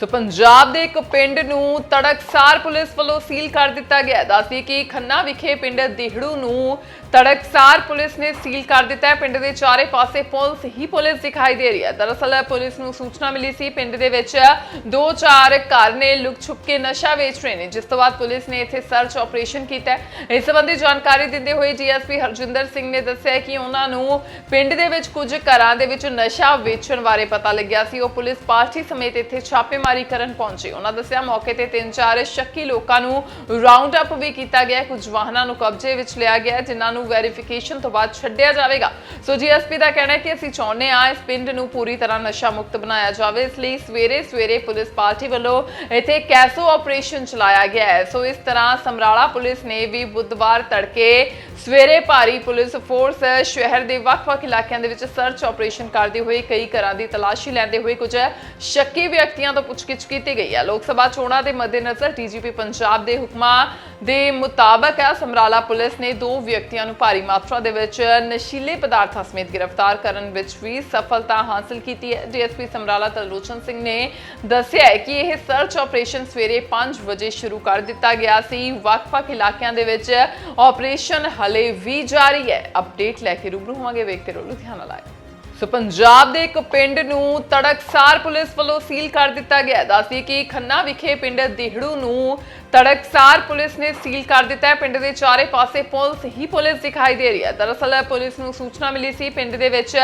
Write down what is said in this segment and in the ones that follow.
ਸੋ ਪੰਜਾਬ ਦੇ ਇੱਕ ਪਿੰਡ ਨੂੰ ਤੜਕਸਾਰ ਪੁਲਿਸ ਵੱਲੋਂ ਸੀਲ ਕਰ ਦਿੱਤਾ ਗਿਆ ਹੈ। ਦੱਸਦੀ ਕਿ ਖੰਨਾ ਵਿਖੇ ਪਿੰਡ ਦਿਹੜੂ ਨੂੰ ਤੜਕਸਾਰ ਪੁਲਿਸ ਨੇ ਸੀਲ ਕਰ ਦਿੱਤਾ ਹੈ। ਪਿੰਡ ਦੇ ਚਾਰੇ ਪਾਸੇ ਪੁਲਿਸ ਹੀ ਪੁਲਿਸ ਦਿਖਾਈ ਦੇ ਰਹੀ ਹੈ। ਦਰਅਸਲ ਪੁਲਿਸ ਨੂੰ ਸੂਚਨਾ ਮਿਲੀ ਸੀ, ਪਿੰਡ ਦੇ ਵਿੱਚ ਦੋ ਚਾਰ ਘਰ ਨੇ ਲੁਕ ਛੁਪ ਕੇ ਨਸ਼ਾ ਵੇਚ ਰਹੇ ਨੇ, ਜਿਸ ਤੋਂ ਬਾਅਦ ਪੁਲਿਸ ਨੇ ਇੱਥੇ ਸਰਚ ਆਪਰੇਸ਼ਨ ਕੀਤਾ ਇਸ ਸੰਬੰਧੀ ਜਾਣਕਾਰੀ ਦਿੰਦੇ ਹੋਏ ਡੀਐਸਪੀ ਹਰਜਿੰਦਰ ਸਿੰਘ ਨੇ ਦੱਸਿਆ ਕਿ ਉਹਨਾਂ ਨੂੰ ਪਿੰਡ ਦੇ ਵਿੱਚ ਕੁਝ ਘਰਾਂ ਦੇ ਵਿੱਚ ਨਸ਼ਾ ਵੇਚਣ ਬਾਰੇ ਪਤਾ ਲੱਗਿਆ ਸੀ। ਉਹ ਪੁਲਿਸ ਪਾਰਟੀ ਸਮੇਤ ਇੱਥੇ ਛਾਪੇ ਛਾਪੇਮਾਰੀ ਕਰਨ ਪਹੁੰਚੇ। ਉਹਨਾਂ ਦੱਸਿਆ ਮੌਕੇ ਤੇ ਤਿੰਨ ਚਾਰ ਸ਼ੱਕੀ ਲੋਕਾਂ ਨੂੰ ਰਾਉਂਡ ਅਪ ਵੀ ਕੀਤਾ ਗਿਆ। ਕੁਝ ਵਾਹਨਾਂ ਨੂੰ ਕਬਜ਼ੇ ਵਿੱਚ ਲਿਆ ਗਿਆ, ਜਿਨ੍ਹਾਂ ਨੂੰ ਵੈਰੀਫਿਕੇਸ਼ਨ ਤੋਂ ਬਾਅਦ ਛੱਡਿਆ ਜਾਵੇਗਾ। ਸੋ ਜੀਐਸਪੀ ਦਾ ਕਹਿਣਾ ਹੈ ਕਿ ਅਸੀਂ ਚਾਹੁੰਦੇ ਹਾਂ ਇਸ ਪਿੰਡ ਨੂੰ ਪੂਰੀ ਤਰ੍ਹਾਂ ਨਸ਼ਾ ਮੁਕਤ ਬਣਾਇਆ ਜਾਵੇ। ਇਸ ਲਈ ਸਵੇਰੇ ਸਵੇਰੇ ਪੁਲਿਸ ਪਾਰਟੀ ਵੱਲੋਂ ਇੱਥੇ ਕੈਸੋ ਆਪਰੇਸ਼ਨ ਚਲਾਇਆ ਗਿਆ ਹੈ। ਸੋ ਇਸ ਤਰ੍ਹਾਂ ਸਮਰਾਲਾ ਪੁਲਿਸ ਨੇ ਵੀ ਬੁੱਧਵਾਰ ਤੜਕੇ ਸਵੇਰੇ ਭਾਰੀ ਪੁਲਿਸ ਫੋਰਸ ਸ਼ਹਿਰ ਦੇ ਵੱਖ-ਵੱਖ ਇਲਾਕਿਆਂ ਦੇ ਵਿੱਚ ਸਰਚ ਆਪਰੇਸ਼ਨ ਕਰਦੇ ਹੋਏ ਕਈ ਘਰਾਂ ਦੀ ਤਲਾਸ਼ੀ ਲੈਂਦੇ ਹੋਏ ਕੁਝ ਸ਼ੱਕੀ ਵਿਅਕਤੀਆਂ ਤੋਂ ਪੁੱਛਗਿੱਛ ਕੀਤੀ ਗਈ ਹੈ। ਲੋਕ ਸਭਾ ਚੋਣਾਂ ਦੇ ਮੱਦੇਨਜ਼ਰ ਡੀਜੀਪੀ ਪੰਜਾਬ ਦੇ ਹੁਕਮਾਂ ਦੇ ਮੁਤਾਬਕ ਹੈ। ਸਮਰਾਲਾ ਪੁਲਿਸ ਨੇ ਦੋ ਵਿਅਕਤੀਆਂ ਨੂੰ ਭਾਰੀ ਮਾਤਰਾ ਦੇ ਵਿੱਚ ਨਸ਼ੀਲੇ ਪਦਾਰਥਾਂ ਸਮੇਤ ਗ੍ਰਿਫਤਾਰ ਕਰਨ ਵਿੱਚ ਵੀ ਸਫਲਤਾ ਹਾਸਲ ਕੀਤੀ ਹੈ। ਡੀਐਸਪੀ ਸਮਰਾਲਾ ਤਰਲੋਚਨ ਸਿੰਘ ਨੇ ਦੱਸਿਆ ਹੈ ਕਿ ਇਹ ਸਰਚ ਆਪਰੇਸ਼ਨ ਸਵੇਰੇ 5 ਵਜੇ ਸ਼ੁਰੂ ਕਰ ਦਿੱਤਾ ਗਿਆ ਸੀ। ਵੱਖ-ਵੱਖ ਇਲਾਕਿਆਂ ਦੇ ਵਿੱਚ ਆਪਰੇਸ਼ਨ ਹਲੇ ਵੀ ਜਾਰੀ ਹੈ। ਅਪਡੇਟ ਲੈ ਕੇ ਰੂਬਰੂ ਹੋਵਾਂਗੇ ਵੇਖਦੇ ਰਹੋ ਲੁਧਿਆਣਾ ਲਾਈਵ। ਸੋ ਪੰਜਾਬ ਦੇ ਇੱਕ ਪਿੰਡ ਨੂੰ ਤੜਕਸਾਰ ਪੁਲਿਸ ਵੱਲੋਂ ਸੀਲ ਕਰ ਦਿੱਤਾ ਗਿਆ ਹੈ। ਦੱਸਦੀ ਕਿ ਖੰਨਾ ਵਿਖੇ ਪਿੰਡ ਦਿਹੜੂ ਨੂੰ ਤੜਕਸਾਰ ਪੁਲਿਸ ਨੇ ਸੀਲ ਕਰ ਦਿੱਤਾ ਹੈ। ਪਿੰਡ ਦੇ ਚਾਰੇ ਪਾਸੇ ਪੁਲਿਸ ਹੀ ਪੁਲਿਸ ਦਿਖਾਈ ਦੇ ਰਹੀ ਹੈ। ਦਰਅਸਲ ਪੁਲਿਸ ਨੂੰ ਸੂਚਨਾ ਮਿਲੀ ਸੀ, ਪਿੰਡ ਦੇ ਵਿੱਚ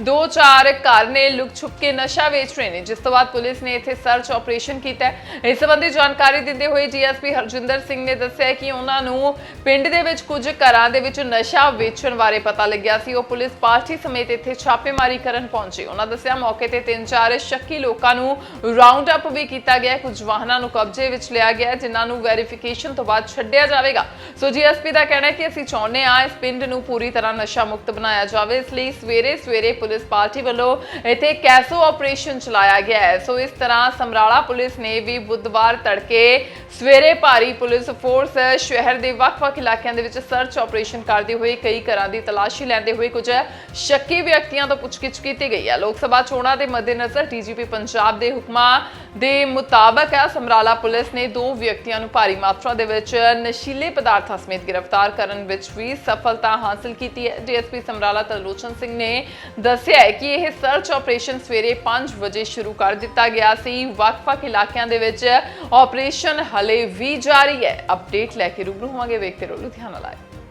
ਦੋ ਚਾਰ ਘਰ ਨੇ ਲੁਕ ਛੁਪ ਕੇ ਨਸ਼ਾ ਵੇਚ ਰਹੇ ਨੇ, ਜਿਸ ਤੋਂ ਬਾਅਦ ਪੁਲਿਸ ਨੇ ਇੱਥੇ ਸਰਚ ਆਪਰੇਸ਼ਨ ਕੀਤਾ ਇਸ ਸੰਬੰਧੀ ਜਾਣਕਾਰੀ ਦਿੰਦੇ ਹੋਏ ਡੀਐਸਪੀ ਹਰਜਿੰਦਰ ਸਿੰਘ ਨੇ ਦੱਸਿਆ ਕਿ ਉਹਨਾਂ ਨੂੰ ਪਿੰਡ ਦੇ ਵਿੱਚ ਕੁਝ ਘਰਾਂ ਦੇ ਵਿੱਚ ਨਸ਼ਾ ਵੇਚਣ ਬਾਰੇ ਪਤਾ ਲੱਗਿਆ ਸੀ। ਉਹ ਪੁਲਿਸ ਪਾਰਟੀ ਸਮੇਤ ਇੱਥੇ ਛਾਪੇ ਛਾਪੇਮਾਰੀ ਕਰਨ ਪਹੁੰਚੇ। ਉਹਨਾਂ ਦੱਸਿਆ ਮੌਕੇ ਤੇ ਤਿੰਨ ਚਾਰ ਸ਼ੱਕੀ ਲੋਕਾਂ ਨੂੰ ਰਾਉਂਡ ਅਪ ਵੀ ਕੀਤਾ ਗਿਆ। ਕੁਝ ਵਾਹਨਾਂ ਨੂੰ ਕਬਜ਼ੇ ਵਿੱਚ ਲਿਆ ਗਿਆ, ਜਿਨ੍ਹਾਂ ਨੂੰ ਵੈਰੀਫਿਕੇਸ਼ਨ ਤੋਂ ਬਾਅਦ ਛੱਡਿਆ ਜਾਵੇਗਾ। ਸੋ ਜੀਐਸਪੀ ਦਾ ਕਹਿਣਾ ਹੈ ਕਿ ਅਸੀਂ ਚਾਹੁੰਦੇ ਹਾਂ ਇਸ ਪਿੰਡ ਨੂੰ ਪੂਰੀ ਤਰ੍ਹਾਂ ਨਸ਼ਾ ਮੁਕਤ ਬਣਾਇਆ ਜਾਵੇ। ਇਸ ਲਈ ਸਵੇਰੇ ਸਵੇਰੇ ਪੁਲਿਸ ਪਾਰਟੀ ਵੱਲੋਂ ਇੱਥੇ ਕੈਸੋ ਆਪਰੇਸ਼ਨ ਚਲਾਇਆ ਗਿਆ ਹੈ। ਸੋ ਇਸ ਤਰ੍ਹਾਂ ਸਮਰਾਲਾ ਪੁਲਿਸ ਨੇ ਵੀ ਬੁੱਧਵਾਰ ਤੜਕੇ ਸਵੇਰੇ ਭਾਰੀ ਪੁਲਿਸ ਫੋਰਸ ਸ਼ਹਿਰ ਦੇ ਵੱਖ-ਵੱਖ ਇਲਾਕਿਆਂ ਦੇ ਵਿੱਚ ਸਰਚ ਆਪਰੇਸ਼ਨ ਕਰਦੇ ਹੋਏ ਕਈ ਘਰਾਂ ਦੀ ਤਲਾਸ਼ੀ ਲੈਂਦੇ ਹੋਏ ਕੁਝ ਸ਼ੱਕੀ ਵਿਅਕਤੀਆਂ ਤੋਂ ਪੁੱਛਗਿੱਛ ਕੀਤੀ ਗਈ ਹੈ। ਲੋਕ ਸਭਾ ਚੋਣਾਂ ਦੇ ਮੱਦੇਨਜ਼ਰ ਡੀਜੀਪੀ ਪੰਜਾਬ ਦੇ ਹੁਕਮਾਂ ਦੇ ਮੁਤਾਬਕ ਹੈ। ਸਮਰਾਲਾ ਪੁਲਿਸ ਨੇ ਦੋ ਵਿਅਕਤੀਆਂ ਨੂੰ ਭਾਰੀ ਮਾਤਰਾ ਦੇ ਵਿੱਚ ਨਸ਼ੀਲੇ ਪਦਾਰਥਾਂ ਸਮੇਤ ਗ੍ਰਿਫਤਾਰ ਕਰਨ ਵਿੱਚ ਵੀ ਸਫਲਤਾ ਹਾਸਲ ਕੀਤੀ ਹੈ। ਡੀਐਸਪੀ ਸਮਰਾਲਾ ਤਰਲੋਚਨ ਸਿੰਘ ਨੇ ਦੱਸਿਆ ਹੈ ਕਿ ਇਹ ਸਰਚ ਆਪਰੇਸ਼ਨ ਸਵੇਰੇ 5 ਵਜੇ ਸ਼ੁਰੂ ਕਰ ਦਿੱਤਾ ਗਿਆ ਸੀ। ਵੱਖ-ਵੱਖ ਇਲਾਕਿਆਂ ਦੇ ਵਿੱਚ ਆਪਰੇਸ਼ਨ ਹਲੇ ਵੀ ਜਾਰੀ ਹੈ। ਅਪਡੇਟ ਲੈ ਕੇ ਰੂਬਰੂ ਹੋਵਾਂਗੇ। ਵੇਖਦੇ ਰਹੋ ਲੁਧਿਆਣਾ ਲਾਈਵ।